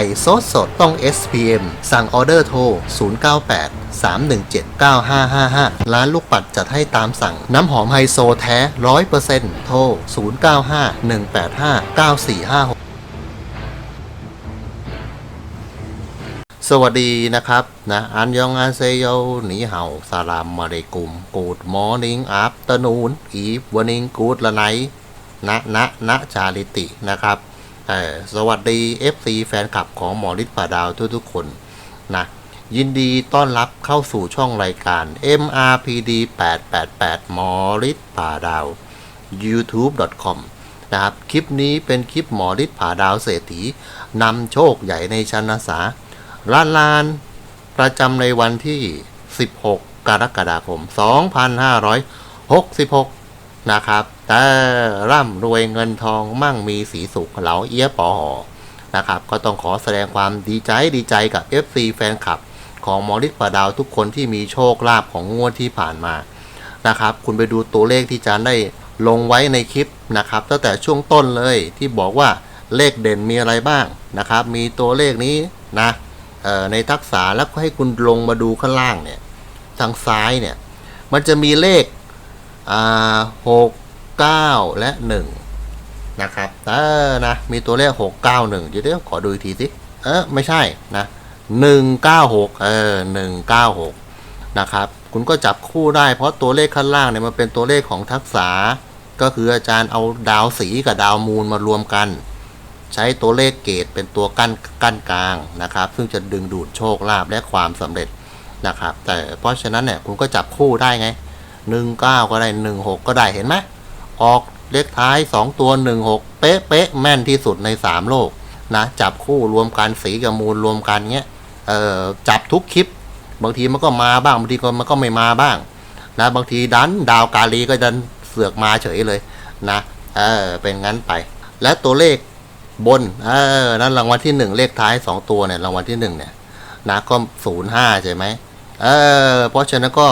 ไก่สดสดต้อง SPM สั่งออเดอร์โทร 098 317 9555 ร้านลูกปัดจัดให้ตามสั่ง น้ำหอมไฮโซแท้ 100%โทร 095 185 9456สวัสดีนะครับนะอันยองอาเซโยหนีเห่าสลามมาเรกุมกูดมอร์นิ่งอัฟเตอร์นูนอีฟวันนิงกูดละไนนะนะนะชาลิตินะครับ สวัสดี FC แฟนคลับของหมอฤทธิ์ป่าดาวทุกๆคนนะยินดีต้อนรับเข้าสู่ช่องรายการ MRPD 888หมอฤทธิ์ป่าดาว youtube.com นะครับ คลิปนี้เป็นคลิปหมอฤทธิ์ผาดาวเศรษฐีนำโชคใหญ่ในชันาสาล้านลาน ประจำในวันที่ 16 กรกฎาคม 2566 นะครับแต่ร่ำรวยเงินทองมั่งมีสีสุขเหลาเอี้ยปอหอนะครับก็ต้องขอแสดงความดีใจดีใจกับ FC แฟนคลับ ของมอฤทธิ์ประดาวทุกคนที่มีโชคลาภของงวดที่ผ่านมานะครับ คุณไปดูตัวเลขที่จานได้ลงไว้ในคลิปนะครับ ตั้งแต่ช่วงต้นเลยที่บอกว่าเลขเด่นมีอะไรบ้างนะครับ มีตัวเลขนี้นะในทักษะแล้วก็ให้คุณลงมาดูข้างล่างเนี่ยทางซ้ายเนี่ยมันจะมีเลข หกเก้าและหนึ่งนะครับเออนะมีตัวเลขหกเก้าหนึ่งเดี๋ยวขอดูอีกทีสิเออไม่ใช่นะหนึ่งเก้าหกเออหนึ่งเก้าหกนะครับคุณก็จับคู่ได้เพราะตัวเลขข้างล่างเนี่ยมันเป็นตัวเลขของทักษะก็คืออาจารย์เอาดาวสีกับดาวมูลมารวมกัน ใช้ตัวเลขเกตเป็นตัวกั้นกั้นกลางนะครับ ซึ่งจะดึงดูดโชคลาภและความสำเร็จนะครับ แต่เพราะฉะนั้นเนี่ยคุณก็จับคู่ได้ไง 19ก็ได้16ก็ได้เห็นไหมออกเลขท้าย2ตัว16เป๊ะเป๊ะแม่นที่สุดใน3โลกนะจับคู่รวมกันสีกับมูลรวมกันเงี้ยเออจับทุกคลิป บางทีมันก็มาบ้างบางทีก็มันก็ไม่มาบ้างนะบางทีดันดาวกาลีก็ดันเสือกมาเฉยเลยนะเออเป็นงั้นไป และตัวเลขบนเออนั่นรางวัลที่หนึ่งเลขท้ายสองตัวเนี่ยรางวัลที่หนึ่งเนี่ยนะก็ศูนย์ห้าใช่ไหมเออเพราะฉะนั้นก็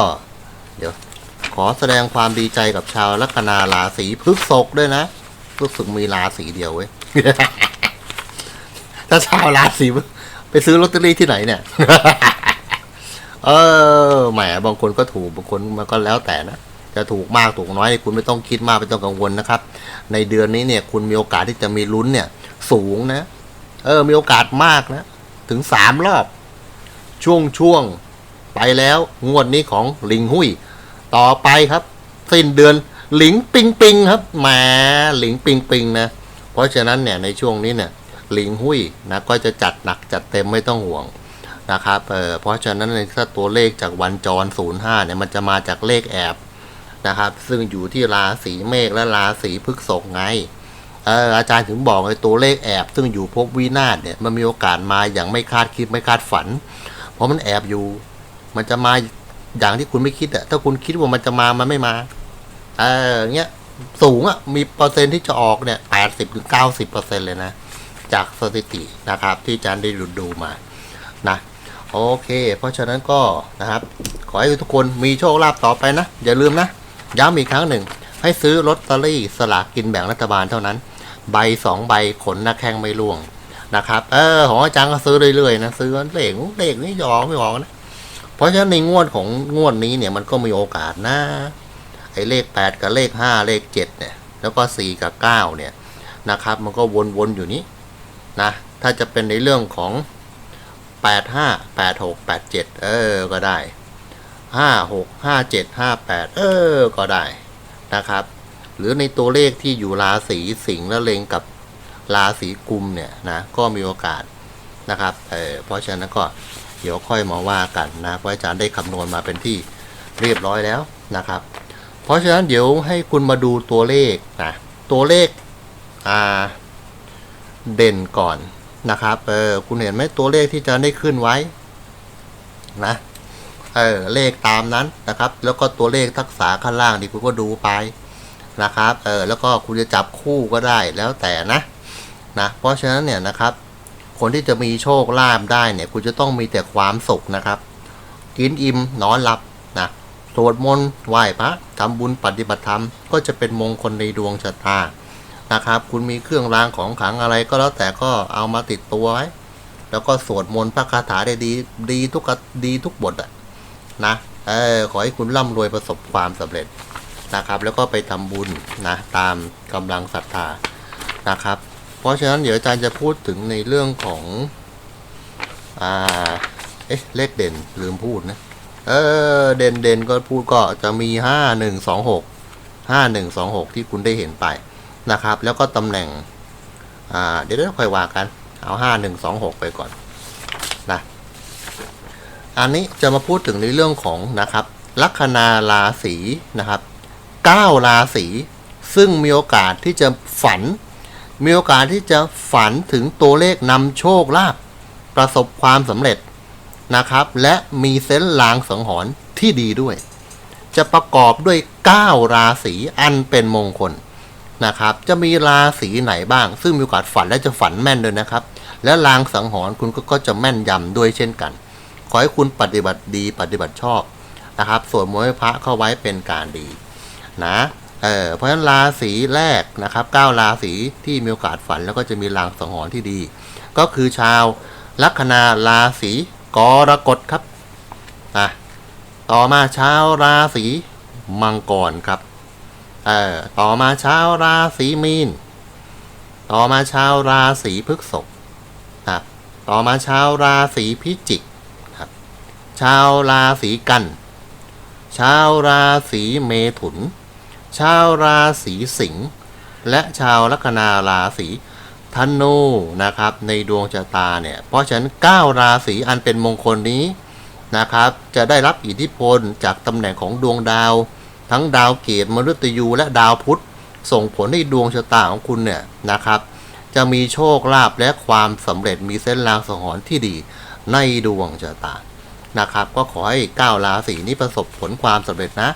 ขอแสดงความดีใจกับชาวลัคนาราศีพฤษภด้วยนะรู้สึกมีราศีเดียวเว้ย ถ้าชาวราศีไปซื้อลอตเตอรี่ที่ไหนเนี่ย เออแหมบางคนก็ถูกบางคนมันก็แล้วแต่นะจะถูกมากถูกน้อยคุณไม่ต้องคิดมากไม่ต้องกังวลนะครับ ในเดือนนี้เนี่ย คุณมีโอกาสที่จะมีลุ้นเนี่ย สูงนะ เออ มีโอกาสมากนะ ถึงสามรอบ ช่วงช่วงไปแล้ว งวดนี้ของลิงหุย ต่อไปครับ สิ้นเดือนหลิงปิงปิงครับแหมหลิงปิงปิงนะเพราะฉะนั้นเนี่ยในช่วงนี้เนี่ยหลิงหุยนะก็จะจัดหนักจัดเต็มไม่ต้องห่วงนะครับเเพราะฉะนั้นในถ้าตัวเลขจากวันจร 05เนี่ยมันจะมาจากเลขแอบนะครับ ซึ่งอยู่ที่ราศีเมษและราศีพฤษภไงเอออาจารย์ถึงบอกเลยตัวเลขแอบ ซึ่งอยู่ภพวินาศเนี่ยมันมีโอกาสมาอย่างไม่คาดคิดไม่คาดฝัน เพราะมันแอบอยู่ มันจะมา อย่างที่คุณไม่คิดอะถ้าคุณคิดว่ามันจะมามันไม่มา เออเงี้ยสูงอะมีเปอร์เซ็นที่จะออกเนี่ยแปดสิบถึงเก้าสิบเปอร์เซ็นเลยนะ จากสถิตินะครับ ที่อาจารย์ได้ดูดูมานะโอเค เพราะฉะนั้นก็นะครับ ขอให้ทุกคนมีโชคลาภต่อไปนะ อย่าลืมนะ ย้ำอีกครั้งหนึ่ง ให้ซื้อลอตเตอรี่สลากกินแบ่งรัฐบาลเท่านั้น ใบสองใบขนหน้าแข้งไม่ร่วงนะครับ เออ ของอาจารย์ก็ซื้อเรื่อยๆนะ ซื้อเลขเลขนี่จะอกไม่ออกนะ เพราะฉะนั้นในงวดของงวดนี้เนี่ยมันก็มีโอกาสนะไอ้เลขแปดกับเลขห้าเลขเจ็ดเนี่ย แล้วก็สี่กับเก้าเนี่ยนะครับ มันก็วนๆอยู่นี้นะถ้าจะเป็นในเรื่องของแปดห้าแปดหกแปดเจ็ดเออ ก็ได้ห้าหกห้าเจ็ดห้าแปดเออ ก็ได้นะครับ หรือในตัวเลขที่อยู่ราศีสิงห์และเลงกับราศีกุมเนี่ยนะก็มีโอกาสนะครับ เออเพราะฉะนั้นก็ เดี๋ยวค่อยมาว่ากันนะเพราะอาจารย์ได้คำนวณมาเป็นที่เรียบร้อยแล้วนะครับ เพราะฉะนั้นเดี๋ยวให้คุณมาดูตัวเลขนะตัวเลขอ่าเด่นก่อนนะครับเออคุณเห็นไหมตัวเลขที่จารย์ได้ขึ้นไว้นะเออเลขตามนั้นนะครับ แล้วก็ตัวเลขทักษะข้างล่างนี่คุณก็ดูไปนะครับเออแล้วก็คุณจะจับคู่ก็ได้แล้วแต่นะนะเพราะฉะนั้นเนี่ยนะครับ คนที่จะมีโชคลาภได้เนี่ย คุณจะต้องมีแต่ความสุขนะครับ กินอิ่มนอนหลับนะสวดมนต์ไหว้พระทำบุญปฏิบัติธรรม ก็จะเป็นมงคลในดวงชะตานะครับ คุณมีเครื่องรางของขลังอะไรก็แล้วแต่ก็เอามาติดตัวไว้แล้วก็สวดมนต์พระคาถาได้ดี ดีทุกดีทุกบทอะนะเออขอให้คุณร่ำรวยประสบความสำเร็จนะครับ แล้วก็ไปทำบุญนะตามกำลังศรัทธานะครับ เพราะฉะนั้นเดี๋ยวอาจารย์จะพูดถึงในเรื่องของอ่าเอ๊ะเลขเด่นลืมพูดนะเออเด่นเด่นก็พูดก็จะมีห้าหนึ่งสองหกห้าหนึ่งสองหกที่คุณได้เห็นไปนะครับ แล้วก็ตำแหน่งอ่าเดี๋ยวเราค่อยว่ากัน เอาห้าหนึ่งสองหกไปก่อนนะอันนี้จะมาพูดถึงในเรื่องของนะครับ ลัคนาราศีนะครับเก้าราศีซึ่งมีโอกาสที่จะฝัน มีโอกาสที่จะฝันถึงตัวเลขนำโชคลาภประสบความสำเร็จนะครับ และมีเซนส์ลางสังหรณ์ที่ดีด้วย จะประกอบด้วย 9 ราศีอันเป็นมงคลนะครับ จะมีราศีไหนบ้าง ซึ่งมีโอกาสฝันและจะฝันแม่นด้วยนะครับ และลางสังหรณ์คุณก็ก็จะแม่นยำด้วยเช่นกัน ขอให้คุณปฏิบัติดีปฏิบัติชอบนะครับสวดมนต์พระเข้าไว้เป็นการดีนะ เออเพราะฉะนั้นราศีแรกนะครับ9ราศีที่มีโอกาสฝันแล้วก็จะมีลางสังหรณ์ที่ดี ก็คือชาวลัคนาราศีกรกฎครับอะต่อมาชาวราศีมังกรครับเออต่อมาชาวราศีมีน ต่อมาชาวราศีพฤษภครับต่อมาชาวราศีพิจิกครับชาวราศีกัน ชาวราศีเมถุน ชาวราศีสิงห์และชาวลัคนาราศีธนูนะครับ ในดวงชะตาเนี่ย เพราะฉะนั้น 9 ราศีอันเป็นมงคลนี้นะครับ จะได้รับอิทธิพลจากตำแหน่งของดวงดาว ทั้งดาวเกตมฤตยูและดาวพุธส่งผลให้ดวงชะตาของคุณเนี่ยนะครับ จะมีโชคลาภและความสำเร็จมีเส้นลางสังหรณ์ที่ดีในดวงชะตานะครับ ก็ขอให้ 9 ราศีนี้ประสบผลความสำเร็จนะ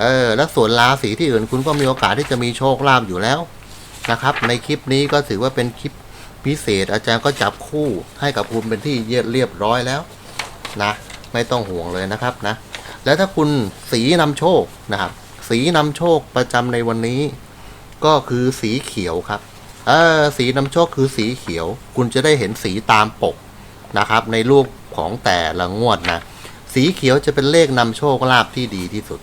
เออและส่วนราศีที่อื่นคุณก็มีโอกาสที่จะมีโชคลาภอยู่แล้วนะครับ ในคลิปนี้ก็ถือว่าเป็นคลิปพิเศษ อาจารย์ก็จับคู่ให้กับคุณเป็นที่เรียบร้อยแล้วนะไม่ต้องห่วงเลยนะครับนะ แล้วถ้าคุณสีนำโชคนะครับ สีนำโชคประจำในวันนี้ ก็คือสีเขียวครับเออสีนำโชคคือสีเขียว คุณจะได้เห็นสีตามปกนะครับ ในรูปของแต่ละงวดนะ สีเขียวจะเป็นเลขนำโชคลาภที่ดีที่สุด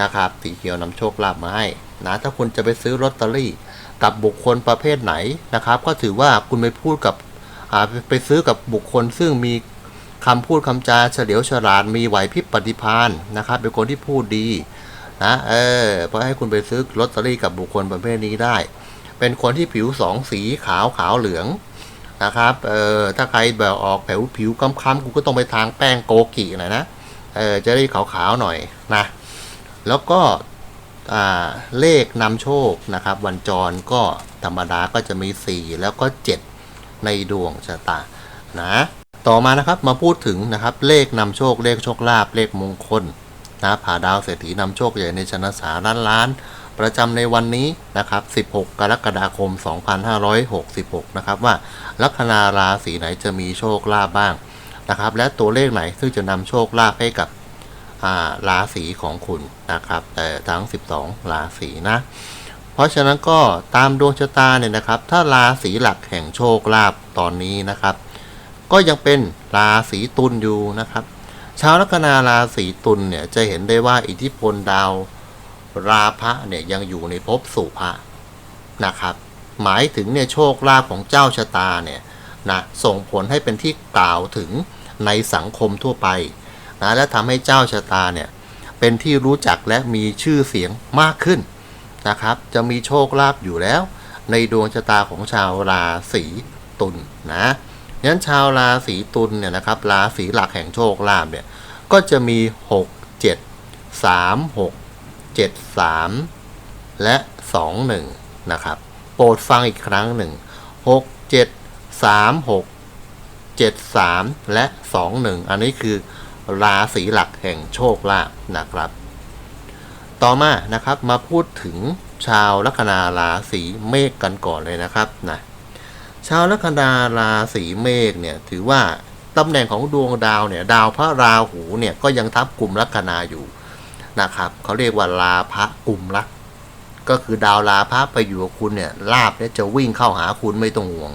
นะครับสีเขียวนำโชคลาภมาให้นะถ้าคุณจะไปซื้อลอตเตอรี่กับบุคคลประเภทไหนนะครับ ก็ถือว่าคุณไปพูดกับไปซื้อกับบุคคลซึ่งมีคำพูดคำจาเฉลียวฉลาดมีไหวพริบปฏิภาณนะครับ เป็นคนที่พูดดีนะเออเพราะให้คุณไปซื้อลอตเตอรี่กับบุคคลประเภทนี้ได้ เป็นคนที่ผิวสองสีขาวขาวเหลืองนะครับเออถ้าใครแบบออกผิวผิวค้ำๆคุณก็ต้องไปทางแป้งโกกิหน่อยนะเออจะได้ขาวๆหน่อยนะ แล้วก็เลขนำโชคนะครับ วันจรก็ธรรมดาก็จะมี 4 แล้วก็ 7 ในดวงชะตานะต่อมานะครับมาพูดถึงนะครับเลขนำโชคเลขโชคลาภเลขมงคลนะผ่าดาวเศรษฐีนำโชคใหญ่ในชนะสาล้านล้าน ประจำในวันนี้นะครับ 16 กรกฎาคม 2566 นะครับว่าลัคนาราศีไหนจะมีโชคลาภบ้างนะครับ และตัวเลขไหนซึ่งจะนำโชคลาภให้กับ ราศีของคุณนะครับ แต่ทั้ง 12 ราศีนะ เพราะฉะนั้นก็ตามดวงชะตาเนี่ยนะครับ ถ้าราศีหลักแห่งโชคลาภตอนนี้นะครับ ก็ยังเป็นราศีตุลอยู่นะครับ ชาวลัคนาราศีตุลเนี่ยจะเห็นได้ว่าอิทธิพลดาวราพะเนี่ยยังอยู่ในภพสุภะนะครับ หมายถึงเนี่ยโชคลาภของเจ้าชะตาเนี่ยนะส่งผลให้เป็นที่กล่าวถึงในสังคมทั่วไป นะและทำให้เจ้าชะตาเนี่ยเป็นที่รู้จักและมีชื่อเสียงมากขึ้นนะครับ จะมีโชคลาภอยู่แล้ว ในดวงชะตาของชาวราศีตุลนะงั้นชาวราศีตุลเนี่ยนะครับราศีหลักแห่งโชคลาภเนี่ยก็จะมี 6 7 3 6 7 3 และ 2 1 นะครับ โปรดฟังอีกครั้งหนึ่ง 6 7 3 6 7 3 และ 2 1 อันนี้คือ ราศีหลักแห่งโชคลาภนะครับ ต่อมานะครับมาพูดถึงชาวลัคนาราศีเมษกันก่อนเลยนะครับนะชาวลัคนาราศีเมษเนี่ยถือว่าตำแหน่งของดวงดาวเนี่ยดาวพระราหูเนี่ยก็ยังทับกลุ่มลัคนาอยู่นะครับเขาเรียกว่าลาภะกลุ่มลักก็คือดาวลาภะไปอยู่กับคุณเนี่ยลาบเนี่ยจะวิ่งเข้าหาคุณไม่ต้องห่วง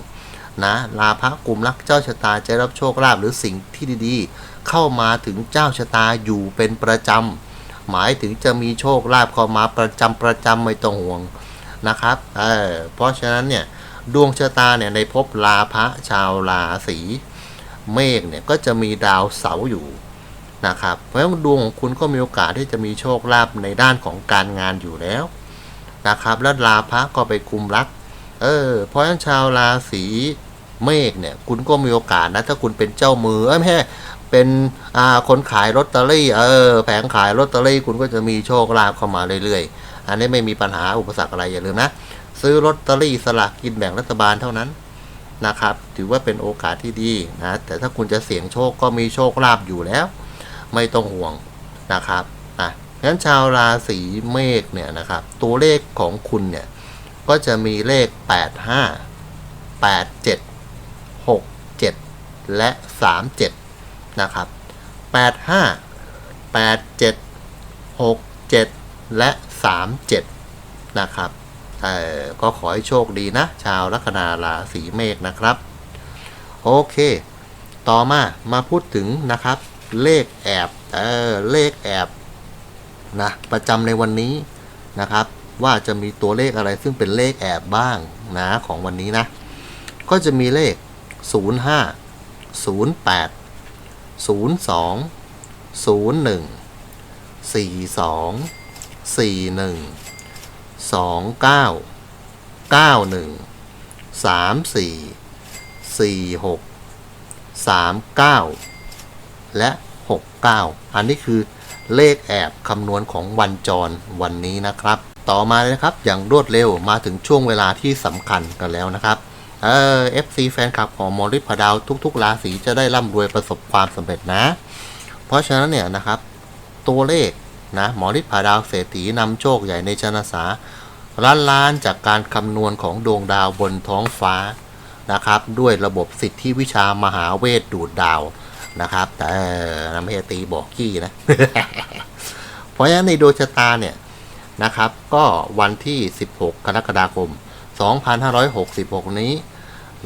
นะลาภะกลุ่มรักเจ้าชะตาจะรับโชคลาภหรือสิ่งที่ดีๆ เข้ามาถึงเจ้าชะตาอยู่เป็นประจำ หมายถึงจะมีโชคลาภเข้ามาประจำประจำไม่ต้องห่วงนะครับเออเพราะฉะนั้นเนี่ยดวงชะตาเนี่ยในภพลาภะชาวราศีเมษเนี่ยก็จะมีดาวเสาร์อยู่นะครับ เพราะฉะนั้นดวงของคุณก็มีโอกาสที่จะมีโชคลาภในด้านของการงานอยู่แล้วนะครับ แล้วลาภะก็ไปคุมรัก เออ เพราะฉะนั้นชาวราศีเมษเนี่ย คุณก็มีโอกาสนะ ถ้าคุณเป็นเจ้ามือเอ้ยไม่ใช่ เป็นคนขายลอตเตอรี่เออแผงขายลอตเตอรี่คุณก็จะมีโชคลาภเข้ามาเรื่อยๆ อันนี้ไม่มีปัญหาอุปสรรคอะไรอย่าลืมนะ ซื้อลอตเตอรี่สลากกินแบ่งรัฐบาลเท่านั้นนะครับ ถือว่าเป็นโอกาสที่ดีนะแต่ถ้าคุณจะเสี่ยงโชคก็มีโชคลาภอยู่แล้ว ไม่ต้องห่วงนะครับอะงั้นชาวราศีเมษเนี่ยนะครับ ตัวเลขของคุณเนี่ยก็จะมีเลข 85 87 67 และ 37 นะครับ 85 87 67 และ 37 นะครับเอ่อก็ขอให้โชคดีนะ ชาวลัคนาราศีเมษนะครับ โอเค ต่อมามาพูดถึงนะครับ เลขแอบเออเลขแอบนะประจำในวันนี้นะครับ ว่าจะมีตัวเลขอะไรซึ่งเป็นเลขแอบบ้างนะของวันนี้นะ ก็จะมีเลข 05 08 02 01 42 41 29 91 34 46 39และ69อันนี้คือเลขแอบคำนวณของวันจรวันนี้นะครับ ต่อมาเลยนะครับอย่างรวดเร็วมาถึงช่วงเวลาที่สำคัญกันแล้วนะครับ เออ FC แฟนคลับของมอริพดาวทุก ๆ ราศีจะได้ร่ำรวยประสบความสำเร็จนะ เพราะฉะนั้นเนี่ยนะครับ ตัวเลขนะหมอฤทธิ์ผาดาวเศรษฐีนำโชคใหญ่ในชนสาล้านล้านจากการคำนวณของดวงดาวบนท้องฟ้านะครับ ด้วยระบบสิทธิวิชามหาเวทดูดดาวนะครับ แต่นำเฮตีบอกกี้นะ เพราะฉะนั้นในดวงชะตาเนี่ยนะครับ ก็วันที่ 16 กรกฎาคม 2566 นี้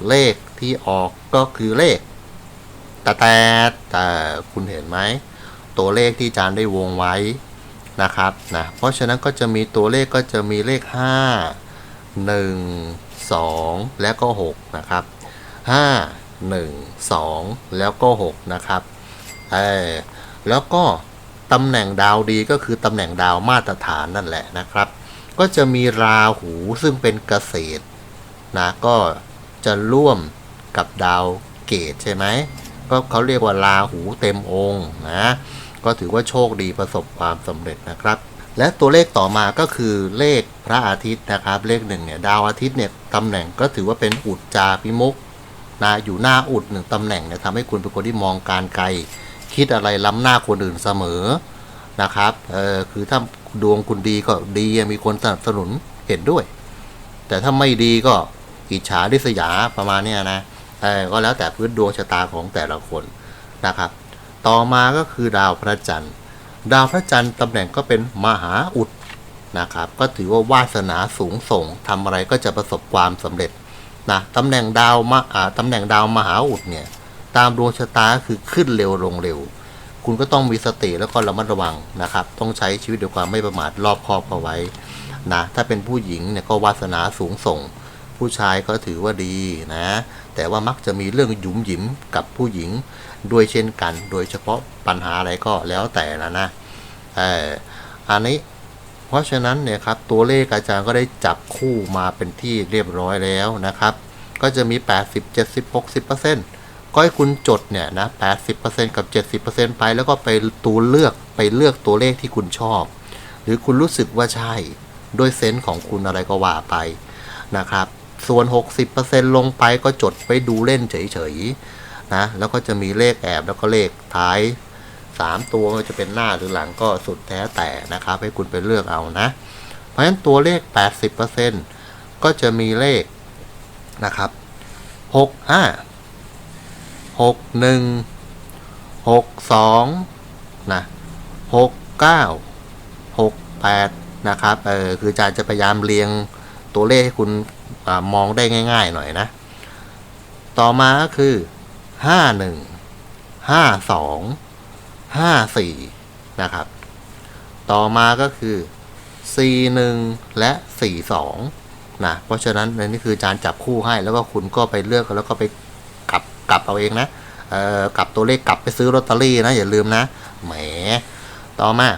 เลขที่ออกก็คือเลขแต่แต่แต่คุณเห็นไหม ตัวเลขที่จารย์ได้วงไว้นะครับนะเพราะฉะนั้นก็จะมีตัวเลขก็จะมีเลข 5 1 2 แล้วก็6นะครับ 5 1 2 แล้วก็6นะครับเออแล้วก็ตำแหน่งดาวดีก็คือตำแหน่งดาวมาตรฐานนั่นแหละนะครับ ก็จะมีราหูซึ่งเป็นเกษตรนะก็ จะร่วมกับดาวเกตใช่ไหมก็เขาเรียกว่าราหูเต็มองค์นะก็ถือว่าโชคดีประสบความสำเร็จนะครับ และตัวเลขต่อมาก็คือเลขพระอาทิตย์นะครับ เลขหนึ่งเนี่ยดาวอาทิตย์เนี่ยตำแหน่งก็ถือว่าเป็นอุจจาพิมุกนะอยู่หน้าอุดหนึ่งตำแหน่งเนี่ยทำให้คุณเป็นคนที่มองการไกล คิดอะไรล้ำหน้าคนอื่นเสมอนะครับเออคือถ้าดวงคุณดีก็ดีมีคนสนับสนุนเห็นด้วย แต่ถ้าไม่ดีก็ อิจฉาริษยาประมาณเนี้ยนะเออก็แล้วแต่พื้นดวงชะตาของแต่ละคนนะครับ ต่อมาก็คือดาวพระจันทร์ ดาวพระจันทร์ตำแหน่งก็เป็นมหาอุดนะครับ ก็ถือว่าวาสนาสูงส่งทำอะไรก็จะประสบความสำเร็จนะตำแหน่งดาวมอ่าตำแหน่งดาวมหาอุดเนี่ยตามดวงชะตาคือขึ้นเร็วลงเร็ว คุณก็ต้องมีสติแล้วก็ระมัดระวังนะครับ ต้องใช้ชีวิตด้วยความไม่ประมาทรอบคอบเอาไว้นะถ้าเป็นผู้หญิงเนี่ยก็วาสนาสูงส่ง ผู้ชายก็ถือว่าดีนะ แต่ว่ามักจะมีเรื่องหยุมหยิมกับผู้หญิงด้วยเช่นกัน โดยเฉพาะปัญหาอะไรก็แล้วแต่ละนะเอออันนี้เพราะฉะนั้นเนี่ยครับตัวเลขอาจารย์ก็ได้จับคู่มาเป็นที่เรียบร้อยแล้วนะครับ ก็จะมี 80 70 60%ก็ให้คุณจดเนี่ยนะ 80%กับ 70%ไปแล้วก็ไปตัวเลือกไปเลือกตัวเลขที่คุณชอบ หรือคุณรู้สึกว่าใช่ด้วยเซนส์ของคุณอะไรก็ว่าไปนะครับ ส่วน 60%ลงไปก็จดไปดูเล่นเฉยๆนะแล้วก็จะมีเลขแอบแล้วก็เลขท้าย 3 ตัวจะเป็นหน้าหรือหลังก็สุดแท้แต่นะครับ ให้คุณไปเลือกเอานะ เพราะฉะนั้นตัวเลข 80%ก็จะมีเลขนะครับ 65 61 62นะ69 68นะครับเออคืออาจารย์จะพยายามเรียงตัวเลขให้คุณ อมองได้ง่าย ๆ หน่อยนะ ต่อมาก็คือห้าหนึ่งห้าสองห้าสี่นะครับ ต่อมาก็คือ 41 และ 42 นะ เพราะฉะนั้นนนี้คืออาจารย์จับคู่ให้แล้วก็คุณก็ไปเลือกแล้วก็ไปกลับกลับเอาเองนะเอ่อกลับตัวเลขกลับไปซื้อลอตเตอรี่นะ อย่าลืมนะ แหม ต่อมา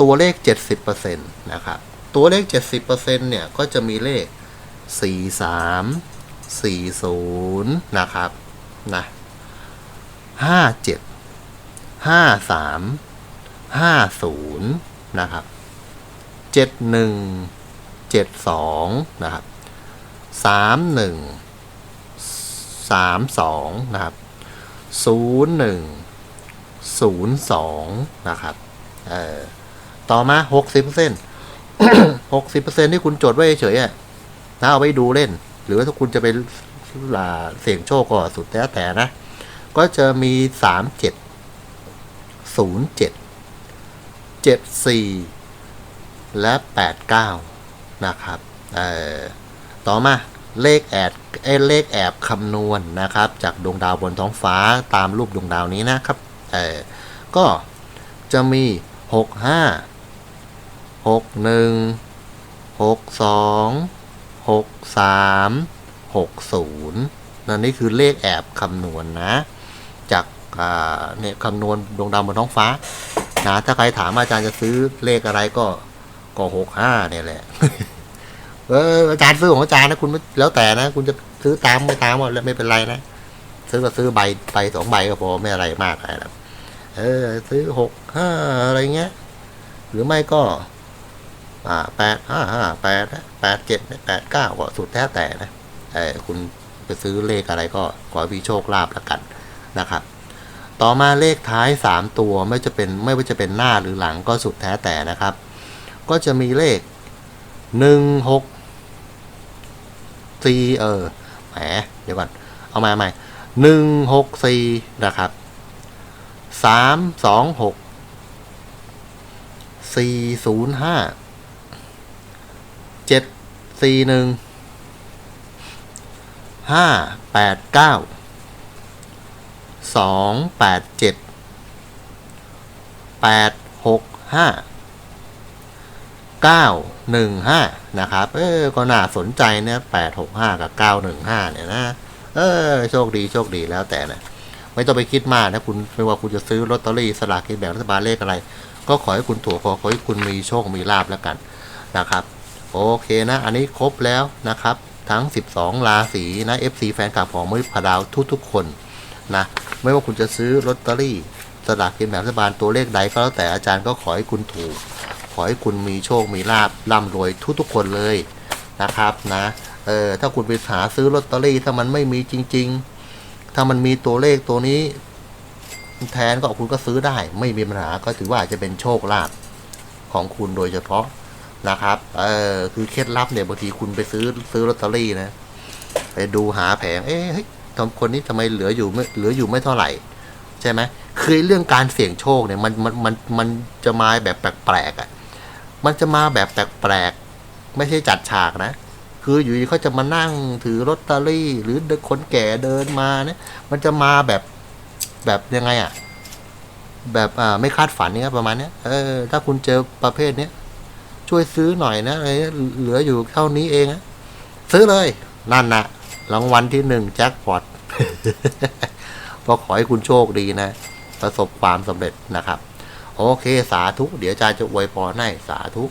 ตัวเลข 70%นะครับ ตัวเลข 70%เนี่ย ก็จะมีเลข 43 40 นะครับนะ57 53 50 นะครับเจ็ดหนึ่งเจ็ดสองนะครับสามหนึ่งสามสองนะครับศูนย์หนึ่งศูนย์สองนะครับเอ่อต่อมาหกสิบเปอร์เซ็นต์หกสิบเปอร์เซ็นที่คุณจดไว้เฉยๆ ถ้าเอาไว้ดูเล่น หรือว่าถ้าคุณจะไปลาเสี่ยงโชคก็สุดแท้แต่นะ ก็จะมีสามเจ็ดศูนย์เจ็ดเจ็ดสี่และแปดเก้านะครับต่อมาเลขแอดเลขแอบคำนวณนนะครับ จากดวงดาวบนท้องฟ้าตามรูปดวงดาวนี้นะครับเออก็จะมี 6 5 6 1 6 2 หกสามหกศูนย์นั่นนี่คือเลขแอบคำนวณนนะ จากเนี่ยคำนวณดวงดาวบนท้องฟ้านะถ้าใครถามอาจารย์จะซื้อเลขอะไรก็ก็หกห้าเนี่ยแหละ เอออาจารย์ซื้อของอาจารย์นะคุณแล้วแต่นะ คุณจะซื้อตามไม่ตามแล้วไม่เป็นไรนะซื้อก็ซื้อใบใบสองใบก็พอไม่อะไรมากอะไรนะเออ ซื้อหกห้าอะไรเงี้ย หรือไม่ก็ อ่าแปดห้าห้าแปดแปดเจ็ดแปดเก้าก็สุดแท้แต่นะเออคุณไปซื้อเลขอะไรก็ขอให้มีโชคลาภละกันนะครับ ต่อมาเลขท้าย 3 ตัวไม่จะเป็นไม่ว่าจะเป็นหน้าหรือหลังก็สุดแท้แต่นะครับ ก็จะมีเลข 1 6 4 เออแหมเดี๋ยวก่อน เอามาใหม่1 6 4 นะครับ 3 2 6 4 0 5 7 4 1 5 8 9สองแปดเจ็ดแปดหกห้าเก้าหนึ่งห้านะครับ เออก็น่าสนใจเนี่ยแปดหกห้ากับเก้าหนึ่งห้าเนี่ยนะ เออ โชคดีโชคดีแล้วแต่นะไม่ต้องไปคิดมากนะคุณไม่ว่าคุณจะซื้อลอตเตอรี่สลากกินแบ่งรัฐบาลเลขอะไร ก็ขอให้คุณถูกขอขอให้คุณมีโชคมีลาบแล้วกันนะครับ โอเคนะ อันนี้ครบแล้วนะครับ ทั้ง 12 ราศีนะ FC แฟนคลับของมริพดาวทุกๆ คนนะ ไม่ว่าคุณจะซื้อลอตเตอรี่สลากกินแบ่งรัฐบาลตัวเลขใดก็แล้วแต่อาจารย์ก็ขอให้คุณถูก ขอให้คุณมีโชค มีลาบร่ำรวยทุกๆ คนเลยนะครับนะ เออถ้าคุณไปหาซื้อลอตเตอรี่ถ้ามันไม่มีจริง ๆ ถ้ามันมีตัวเลขตัวนี้ แทนก็คุณก็ซื้อได้ ไม่มีปัญหาก็ถือว่าจจะเป็นโชคลาภของคุณโดยเฉพาะ นะครับ เออคือเคล็ดลับเนี่ยบางทีคุณไปซื้อซื้อลอตเตอรี่นะ ไปดูหาแผง เอ๊ะเฮ้ยทำคนนี้ทำไมเหลืออยู่ไม่เหลืออยู่ไม่เท่าไหร่ ใช่ไหมคือเรื่องการเสี่ยงโชคเนี่ยมันมันมันมันจะมาแบบแปลกๆอะ มันจะมาแบบแปลกๆไม่ใช่จัดฉากนะ คืออยู่ดีเขาจะมานั่งถือลอตเตอรี่ หรือคนแก่เดินมาเนี่ยมันจะมาแบบแบบยังไงอะ แบบอ่าไม่คาดฝันนี่ยประมาณเนี้ยเออถ้าคุณเจอประเภทเนี้ย ช่วยซื้อหน่อยนะอะไรเหลืออยู่เท่านี้เองอะซื้อเลย นั่นนะรางวัลที่หนึ่งแจ็คพอตก็ขอให้คุณโชคดีนะ ประสบความสำเร็จนะครับ โอเคสาธุ เดี๋ยวอาจารย์จะอวยพรให้สาธุ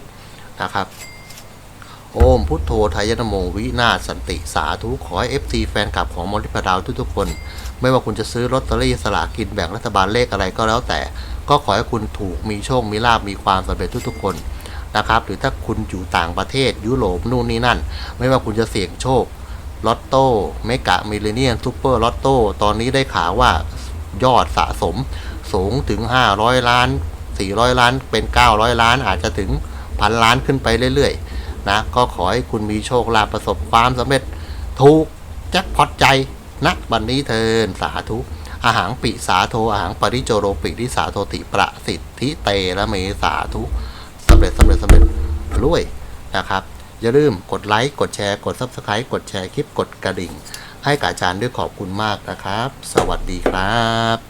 นะครับ โอมพุทโธไทยนโมวินาสันติสาธุ ขอให้ FC แฟนคลับของมอลิพดาวทุกๆคน ไม่ว่าคุณจะซื้อลอตเตอรี่สลากกินแบ่งรัฐบาลเลขอะไรก็แล้วแต่ ก็ขอให้คุณถูกมีโชค มีลาบมีความสำเร็จทุกๆคน นะครับ หรือถ้าคุณอยู่ต่างประเทศยุโรปนู่นนี่นั่น ไม่ว่าคุณจะเสี่ยงโชคลอตโต้เมกะมิเลเนียนซูเปอร์ลอตโต้ตอนนี้ได้ข่าวว่ายอดสะสมสูงถึง 500 ล้าน 400 ล้านเป็น 900 ล้านอาจจะถึงพันล้านขึ้นไปเรื่อยๆนะก็ขอให้คุณมีโชคลาภประสบความสำเร็จถูกแจ็คพอตใจนะบันนี้เทินสาธุอาหารปิสาโทอาหารปริโจโรปิทิสาโทติประสิทธิเตระเมสาธุำเร็จสำเร็จสำเร็จรวยนะครับ อย่าลืมกดไลค์กดแชร์กด Subscribe กดแชร์คลิปกดกระดิ่ง ให้กับอาจารย์ด้วยขอบคุณมากนะครับ สวัสดีครับ